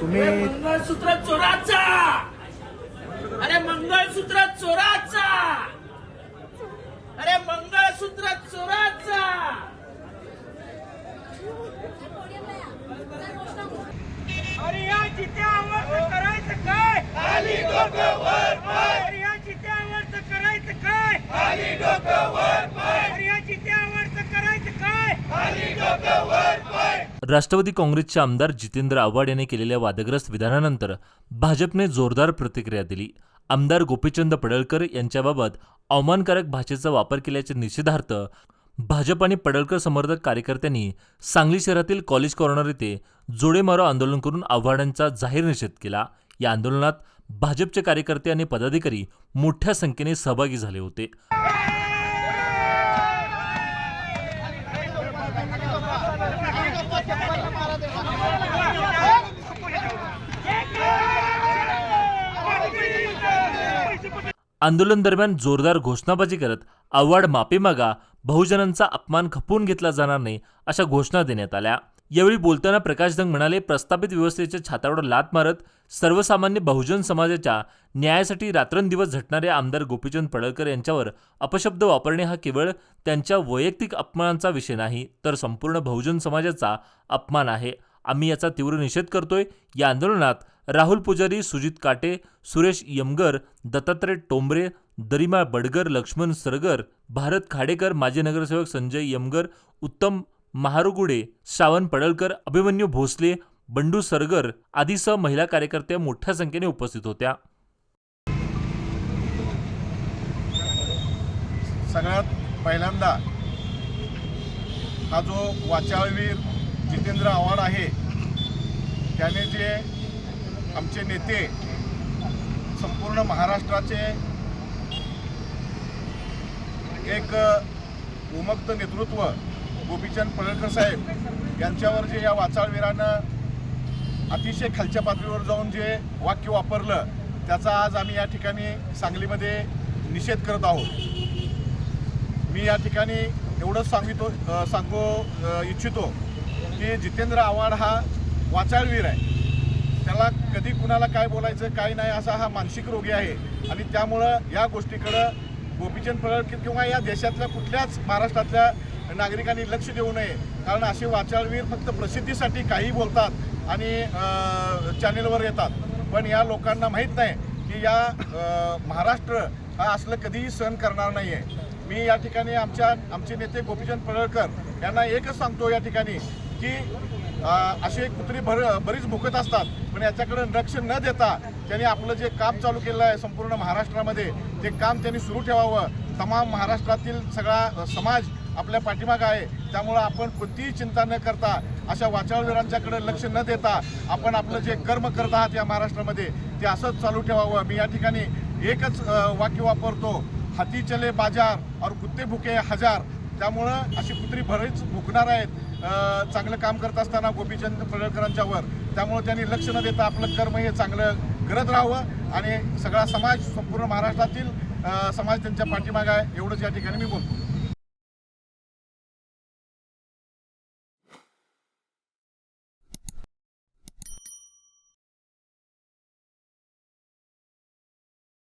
तुम्ही मंगळसूत्र चोराचा! अरे मंगळसूत्र चोराचा! अरे मंगळसूत्र चोराचा! अरे या चित्यावर करायचं काय? खाली डोकं वर अरे या चित्यावर करायचं काय? खाली डोकं वर अरे या चित्यावर करायचं काय खाली डोकं वर राष्ट्रवादी काँग्रेसचे आमदार जितेंद्र आव्हाड यांनी केलेल्या वादग्रस्त विधानानंतर भाजपने जोरदार प्रतिक्रिया दिली. आमदार गोपीचंद पडळकर यांच्याबाबत अवमानकारक भाषेचा वापर केल्याच्या निषेधार्थ भाजप आणि पडळकर समर्थक कार्यकर्त्यांनी सांगली शहरातील कॉलेज कॉर्नर येथे जोडेमारो आंदोलन करून आव्हाडांचा जाहीर निषेध केला. या आंदोलनात भाजपचे कार्यकर्ते आणि पदाधिकारी मोठ्या संख्येने सहभागी झाले होते. आंदोलन दरम्यान जोरदार घोषणाबाजी करत आव्हाड माफी मागा बहुजनांचा अपमान खपवून घेतला जाणार नाही अशा घोषणा देण्यात आल्या. यावेळी बोलताना प्रकाश धंग म्हणाले प्रस्थापित व्यवस्थेच्या छातावर लात मारत सर्वसामान्य बहुजन समाजाच्या न्यायासाठी रात्रंदिवस झटणारे आमदार गोपीचंद पडळकर यांच्यावर अपशब्द वापरणे हा केवळ त्यांच्या वैयक्तिक अपमानाचा विषय नाही तर संपूर्ण बहुजन समाजाचा अपमान आहे. आम्ही याचा तीव्र निषेध करतोय. या आंदोलनात राहुल पुजारी सुजित काटे सुरेश यमगर दत्तात्रय टोंबरे दरिमा बडगर लक्ष्मण सरगर भारत खाडेकर माजी नगरसेवक संजय यमगर उत्तम महारुगुडे श्रावण पडळकर अभिमन्यू भोसले बंडू सरगर आदीसह महिला कार्यकर्त्या मोठ्या संख्येने उपस्थित होत्या. सगळ्यात पहिल्यांदा हा जो वाचाळवीर जितेंद्र आव्हाड आहे त्याने जे आमचे नेते संपूर्ण महाराष्ट्राचे एक उमक्त नेतृत्व गोपीचंद पडळकर साहेब यांच्यावर जे या वाचाळवीरानं अतिशय खालच्या पातळीवर जाऊन जे वाक्य वापरलं त्याचा आज आम्ही या ठिकाणी सांगलीमध्ये निषेध करत आहोत. मी या ठिकाणी एवढंच सांगितो सांगू इच्छितो की जितेंद्र आव्हाड हा वाचाळवीर आहे. त्याला कधी कुणाला काय बोलायचं काय नाही असा हा मानसिक रोगी आहे. आणि त्यामुळं या गोष्टीकडं गोपीचंद पडळकर किंवा या देशातल्या कुठल्याच महाराष्ट्रातल्या नागरिकांनी लक्ष देऊ नये. कारण असे वाचाळवीर फक्त प्रसिद्धीसाठी काही बोलतात आणि चॅनेलवर येतात. पण या लोकांना माहीत नाही की या महाराष्ट्र हा असलं कधीही सहन करणार नाही आहे मी या ठिकाणी आमच्या आमचे नेते गोपीचंद पडळकर यांना एकच सांगतो या ठिकाणी की अ, असे कुत्री भर बरीच भुकत असतात पण याच्याकडे लक्ष न देता त्यांनी आपलं जे काम चालू केलेलं आहे संपूर्ण महाराष्ट्रामध्ये ते काम त्यांनी सुरू ठेवावं तमाम महाराष्ट्रातील सगळा समाज आपल्या पाठीमागं आहे. त्यामुळं आपण कोणतीही चिंता न करता अशा वाचाळवीरांच्याकडे लक्ष न देता आपण आपलं जे कर्म करत आहात या महाराष्ट्रामध्ये ते असंच चालू ठेवावं. मी या ठिकाणी एकच वाक्य वापरतो हाती चले बाजार और कुत्ते भुके हजार. त्यामुळं अशी कुत्री बरीच भुकणार आहेत. चांगलं काम करत असताना गोपीचंद पडळकरांच्यावर त्यामुळं त्यांनी लक्ष न देता आपलं कर्म हे चांगलं करत राहावं आणि सगळा समाज संपूर्ण महाराष्ट्रातील समाज त्यांच्या पाठीमागा आहे. एवढंच या ठिकाणी मी बोलतो.